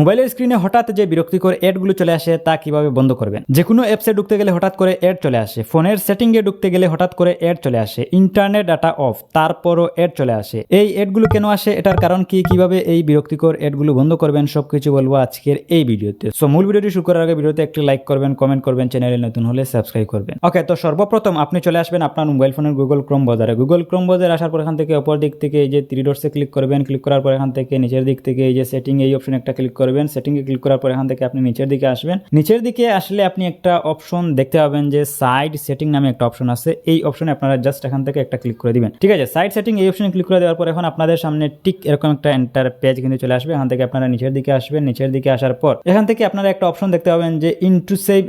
মোবাইলের স্ক্রিনে হঠাৎ যে বিরক্তিকর অ্যাডগুলো চলে আসে, তা কীভাবে বন্ধ করবেন? যে কোনো অ্যাপসে ঢুকতে গেলে হঠাৎ করে অ্যাড চলে আসে। ফোনের সেটিংয়ে ঢুকতে গেলে হঠাৎ করে অ্যাড চলে আসে। ইন্টারনেট ডাটা অফ, তারপরও অ্যাড চলে আসে। এই অ্যাডগুলো কেন আসে? এটার কারণ কি? কীভাবে এই বিরক্তিকর অ্যাডগুলো বন্ধ করবেন? সবকিছু বলব আজকের এই ভিডিওতে। সো মূল ভিডিওটি শুরু করার আগে ভিডিওতে একটি লাইক করবেন কমেন্ট করবেন চ্যানেলে নতুন হলে সাবস্ক্রাইব করবেন। ওকে তো সর্বপ্রথম আপনি চলে আসবেন আপনার মোবাইল ফোনের গুগল ক্রোম বাজারে। গুগল ক্রোম বাজারে আসার পর এখান থেকে অপর দিক থেকে এই যে থ্রি ডটসে ক্লিক করবেন। ক্লিক করার পর এখান থেকে নিচের দিক থেকে এই যে সেটিং এই অপশন একটা ক্লিক করবেন। সেটিংয়ে ক্লিক করার পর এখান থেকে আপনি নিচের দিকে আসবেন। নিচের দিকে আসলে আপনি একটা অপশন দেখতে পাবেন যে সাইড সেটিং নামে একটা অপশন আছে। এই অপশনে আপনারা জাস্ট এখান থেকে একটা ক্লিক করে দিবেন। ঠিক আছে সাইড সেটিং এই অপশনে ক্লিক করে দেওয়ার পর এখন আপনাদের সামনে ঠিক এরকম একটা এন্টার পেজ কিন্তু চলে আসবে। এখান থেকে আপনারা নিচের দিকে আসবেন। নিচের দিকে আসার পর এখান থেকে আপনারা একটা অপশন দেখতে পাবেন যে ইনট্রুসেভ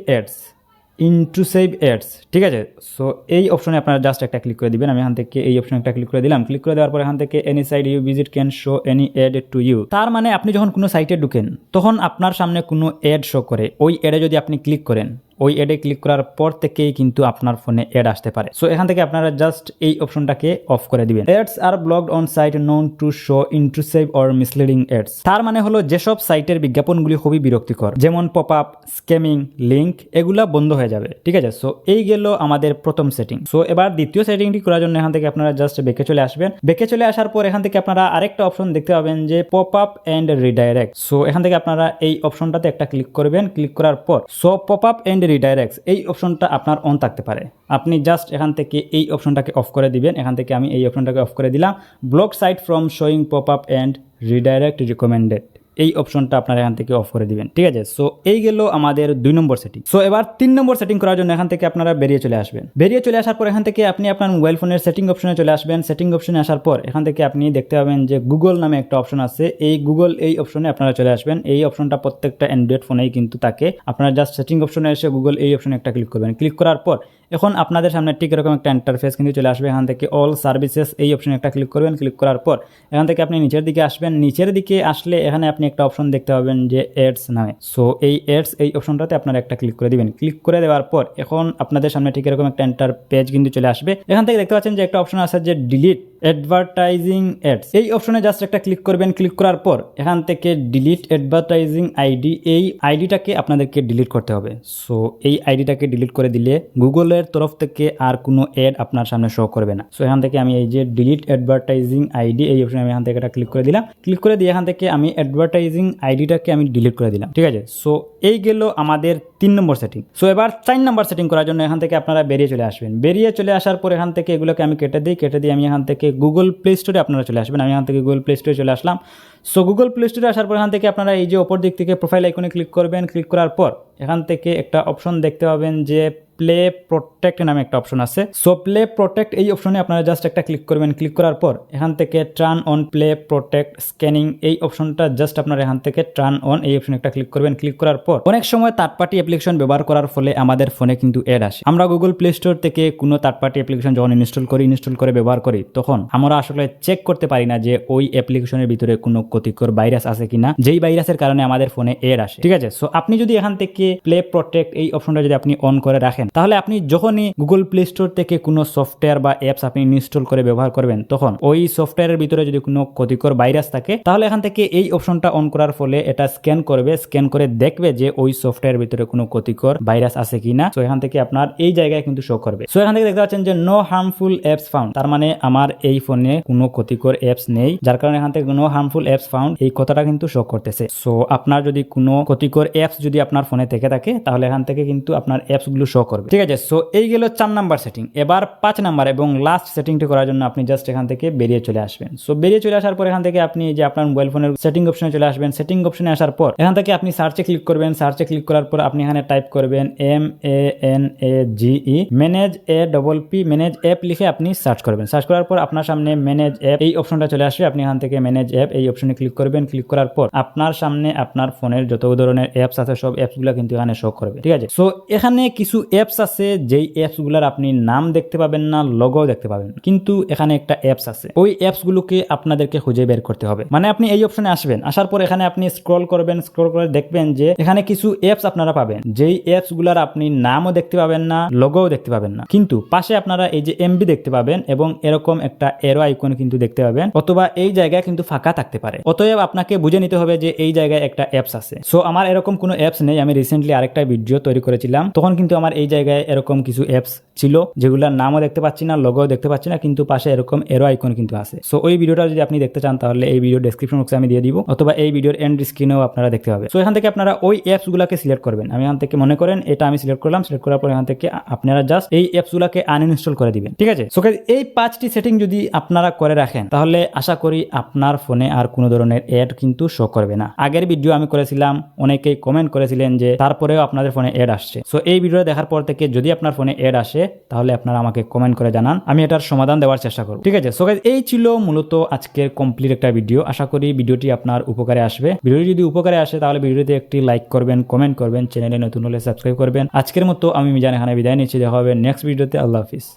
অ্যাডস সেভ অ্যাডস ঠিক আছে? সো এই অপশনে আপনারা জাস্ট একটা ক্লিক করে দিবেন। আমি এখান থেকে এই অপশনে একটা ক্লিক করে দিলাম। ক্লিক করে দেওয়ার পর এখান থেকে any site you visit can show any ad to you তার মানে আপনি যখন কোনো সাইটে ঢুকেন, তখন আপনার সামনে কোনো অ্যাড শো করে। ওই অ্যাডে যদি আপনি ক্লিক করেন ওই অ্যাডে ক্লিক করার পর থেকেই কিন্তু আপনার ফোনে অ্যাড আসতে পারে। সো এখান থেকে আপনারা জাস্ট এই অপশনটাকে অফ করে দিবেন। Ads are blocked on site known to show intrusive or misleading ads তার মানে হলো যেসব সাইটের বিজ্ঞাপনগুলি খুবই বিরক্তিকর, যেমন পপ আপ স্ক্যামিং লিঙ্ক এগুলা বন্ধ হয়ে যাবে। ঠিক আছে? সো এই গেল আমাদের প্রথম সেটিং সো এবার দ্বিতীয় সেটিংটি করার জন্য এখান থেকে আপনারা জাস্ট বেঁকে চলে আসবেন। বেঁকে চলে আসার পর এখান থেকে আপনারা আরেকটা অপশন দেখতে পাবেন যে pop up and redirect so এখান থেকে আপনারা এই অপশনটাতে একটা ক্লিক করবেন। ক্লিক করার পর so pop up and redirect এই অপশনটা আপনার অন থাকতে পারে। আপনি জাস্ট এখান থেকে এই অপশনটাকে অফ করে দিবেন। এখান থেকে আমি এই অপশনটাকে অফ করে দিলাম। Block site from showing pop up and redirect recommended এই অপশনটা আপনারা এখান থেকে অফ করে দিবেন, ঠিক আছে? সো এই গেল আমাদের দুই নম্বর সেটিং সো এবার তিন নম্বর সেটিং করার জন্য এখান থেকে আপনারা বেরিয়ে চলে আসবেন। বেরিয়ে চলে আসার পর এখান থেকে আপনি আপনার মোবাইল ফোনের সেটিং অপশনে চলে আসবেন। সেটিং অপশনে আসার পর এখান থেকে আপনি দেখতে পাবেন যে গুগল নামে একটা অপশন আছে। এই গুগল এই অপশনে আপনারা চলে আসবেন। এই অপশনটা প্রত্যেকটা অ্যান্ড্রয়েড ফোনেই কিন্তু তাকে আপনারা জাস্ট সেটিং অপশনে এসে গুগল এই অপশনে একটা ক্লিক করবেন। ক্লিক করার পর এখন আপনাদের সামনে ঠিক এরকম একটা ইন্টারফেস কিন্তু চলে আসবে। এখান থেকে অল সার্ভিসেস এই অপশনে একটা ক্লিক করবেন। ক্লিক করার পর এখান থেকে আপনি নিচের দিকে আসবেন। নিচের দিকে আসলে এখানে আপনি একটা অপশন দেখতে পাবেন যে এডস নামে। সো এই এডস এই অপশনটাতে আপনারা একটা ক্লিক করে দিবেন। ক্লিক করে দেওয়ার পর এখন আপনাদের সামনে ঠিক এরকম একটা এন্টার পেজ কিন্তু চলে আসবে। এখান থেকে দেখতে পাচ্ছেন যে একটা অপশন আছে যে ডিলিট অ্যাডভার্টাইজিং অ্যাডস এই অপশনে জাস্ট একটা ক্লিক করবেন ক্লিক করার পর এখান থেকে ডিলিট অ্যাডভার্টাইজিং আইডি এই আইডিটাকে আপনাদেরকে ডিলিট করতে হবে। সো এই আইডিটাকে ডিলিট করে দিলে গুগলের তরফ থেকে আর কোনো অ্যাড আপনার সামনে শো করবে না। সো এখান থেকে আমি এই যে ডিলিট অ্যাডভার্টাইজিং আইডি এই অপশনে আমি এখান থেকে একটা ক্লিক করে দিলাম। ক্লিক করে দিয়ে এখান থেকে আমি অ্যাডভার্টাইজিং আইডিটাকে আমি ডিলিট করে দিলাম। ঠিক আছে? সো এই গেল আমাদের তিন নম্বর সেটিং সো এবার চার নম্বর সেটিং করার জন্য এখান থেকে আপনারা বেরিয়ে চলে আসবেন। বেরিয়ে চলে আসার পর এখান থেকে এগুলোকে আমি কেটে দিই, কেটে দিয়ে আমি এখান থেকে গুগল প্লে স্টোরে আপনারা চলে আসবেন। আমি এখান থেকে গুগল প্লে স্টোরে চলে আসলাম। সো গুগল প্লে স্টোরে আসার পর এখান থেকে আপনারা এই যে ওপর দিক থেকে প্রোফাইল আইকনে ক্লিক করবেন। ক্লিক করার পর এখান থেকে একটা অপশন দেখতে পাবেন যে প্লে প্রোটেক্ট নামে একটা অপশন আছে। সো প্লে প্রোটেক্ট এই অপশনে আপনারা জাস্ট একটা ক্লিক করবেন। ক্লিক করার পর এখান থেকে turn on play protect scanning এই অপশনটা জাস্ট আপনারা এখান থেকে ট্রান অন এই অপশনে একটা ক্লিক করবেন। ক্লিক করার পর অনেক সময় থার্ড পার্টি অ্যাপ্লিকেশন ব্যবহার করার ফলে আমাদের ফোনে কিন্তু অ্যাড আসে। আমরা গুগল প্লে স্টোর থেকে কোনো থার্ড পার্টি অ্যাপ্লিকেশন যখন ইনস্টল করি ইনস্টল করে ব্যবহার করি, তখন আমরা আসলে চেক করতে পারি না যে ওই অ্যাপ্লিকেশনের ভিতরে কোনো ক্ষতিকর ভাইরাস আছে কিনা, যেই ভাইরাসের কারণে আমাদের ফোনে এর আসে। ঠিক আছে? সো আপনি যদি এখান থেকে প্লে প্রোটেক্ট এই অপশনটা যদি আপনি অন করে রাখেন, তাহলে আপনি যখনই গুগল প্লে স্টোর থেকে কোনো সফটওয়্যার বা অ্যাপস আপনি ইনস্টল করে ব্যবহার করবেন, তখন ওই সফটওয়্যারের ভিতরে যদি কোনো ক্ষতিকর ভাইরাস থাকে, তাহলে এখান থেকে এই অপশনটা অন করার ফলে এটা স্ক্যান করবে স্ক্যান করে দেখবে যে ওই সফটওয়্যারের ভিতরে কোনো ক্ষতিকর ভাইরাস আছে কিনা। তো এখান থেকে আপনার এই জায়গায় কিন্তু শো করবে। সো এখান থেকে দেখতে পাচ্ছেন যে নো হার্মফুল অ্যাপস ফাউন্ড তার মানে আমার এই ফোনে কোনো ক্ষতিকর অ্যাপস নেই, যার কারণে এখান থেকে নো হার্মফুল অ্যাপস ফাউন্ড এই কথাটা কিন্তু শো করতেছে। সো আপনার যদি কোনো ক্ষতিকর অ্যাপস যদি আপনার ফোনে থেকে থাকে, তাহলে এখান থেকে কিন্তু আপনার অ্যাপসগুলো শো করবে। ঠিক আছে সো এই গেল চার নাম্বার সেটিং এবার পাঁচ নাম্বার এবং লাস্ট সেটিংটি করার জন্য আপনি জাস্ট এখান থেকে বেরিয়ে চলে আসবেন। সো বেরিয়ে চলে আসার পর এখান থেকে আপনি যে আপনার মোবাইল ফোনের সেটিং অপশনে চলে আসবেন। সেটিং অপশনে আসার পর এখান থেকে আপনি সার্চে ক্লিক করবেন। সার্চে ক্লিক করার পর আপনি এখানে টাইপ করবেন M A N A G E manage A double P manage app লিখে আপনি সার্চ করবেন। সার্চ করার পর আপনার সামনে ম্যানেজ অ্যাপ এই অপশনটা চলে আসবে। আপনি এখান থেকে ম্যানেজ অ্যাপ এই অপশনে ক্লিক করবেন। ক্লিক করার পর আপনার সামনে আপনার ফোনের যত ধরনের অ্যাপস আছে, সব অ্যাপসগুলো কিন্তু কিন্তু এখানে শো করবে, ঠিক আছে? সো এখানে কিছু অ্যাপস আছে, যেই অ্যাপসগুলার আপনি নাম দেখতে পাবেন না লগো দেখতে পাবেন। কিন্তু এখানে একটা অ্যাপস আছে। ওই অ্যাপস গুলোকে আপনাদেরকে খুঁজে বের করতে হবে। মানে আপনি এই অপশনে আসবেন। আসার পর এখানে আপনি স্ক্রল করবেন স্ক্রল করে দেখবেন যে এখানে কিছু অ্যাপস আপনারা পাবেন। যেই অ্যাপসগুলার আপনি নামও দেখতে পাবেন না লগোও দেখতে পাবেন না। কিন্তু পাশে আপনারা এই যে এমবি দেখতে পাবেন এবং এরকম একটা এরো আইকন কিন্তু দেখতে পাবেন। অথবা এই জায়গায় কিন্তু ফাঁকা থাকতে পারে। অতএব আপনাকে বুঝে নিতে হবে যে এই জায়গায় একটা অ্যাপস আছে। সো আমার এরকম কোনো অ্যাপস নেই, আমি রিসেন্টলি আরেকটা ভিডিও তৈরি করেছিলাম। তখন কিন্তু আমার এই জায়গায় এরকম কিছু অ্যাপস ছিল, যেগুলোর নামও দেখতে পাচ্ছি না লগোও দেখতে পাচ্ছি না, কিন্তু পাশে এরকম এরো আইকন কিন্তু আছে। সো ওই ভিডিওটা যদি আপনি দেখতে চান, তাহলে এই ভিডিও ডেসক্রিপশন বক্সে আমি দিয়ে দিব, অথবা এই ভিডিওর এন্ড স্ক্রিনেও আপনারা দেখতে পাবেন। সো এখান থেকে আপনারা ওই অ্যাপসগুলোকে সিলেক্ট করবেন। আমি এখান থেকে মনে করেন এটা আমি সিলেক্ট করলাম সিলেক্ট করার পর এখান থেকে আপনারা জাস্ট এই অ্যাপসগুলোকে আনইনস্টল করে দিবেন। ঠিক আছে? সো এই পাঁচটি সেটিং যদি আপনারা করে রাখেন, তাহলে আশা করি আপনার ফোনে আর কোনো ধরনের অ্যাড কিন্তু শো করবে না। আগের ভিডিও আমি করেছিলাম, অনেকেই কমেন্ট করেছিলেন যে তারপরেও আপনাদের ফোনে অ্যাড আসছে। সো এই ভিডিও দেখার পর থেকে যদি আপনার ফোনে অ্যাড আসে, তাহলে আপনারা আমাকে কমেন্ট করে জানান। আমি এটার সমাধান দেওয়ার চেষ্টা করব। ঠিক আছে? সো গাইজ এই ছিল মূলত আজকের কমপ্লিট একটা ভিডিও আশা করি ভিডিওটি আপনার উপকারে আসবে। ভিডিওটি যদি উপকারে আসে, তাহলে ভিডিওতে একটি লাইক করবেন কমেন্ট করবেন চ্যানেলে নতুন হলে সাবস্ক্রাইব করবেন। আজকের মতো আমি মিজান এখানে বিদায় নিচ্ছি। দেখা হবে নেক্সট ভিডিওতে আল্লাহ হাফিজ।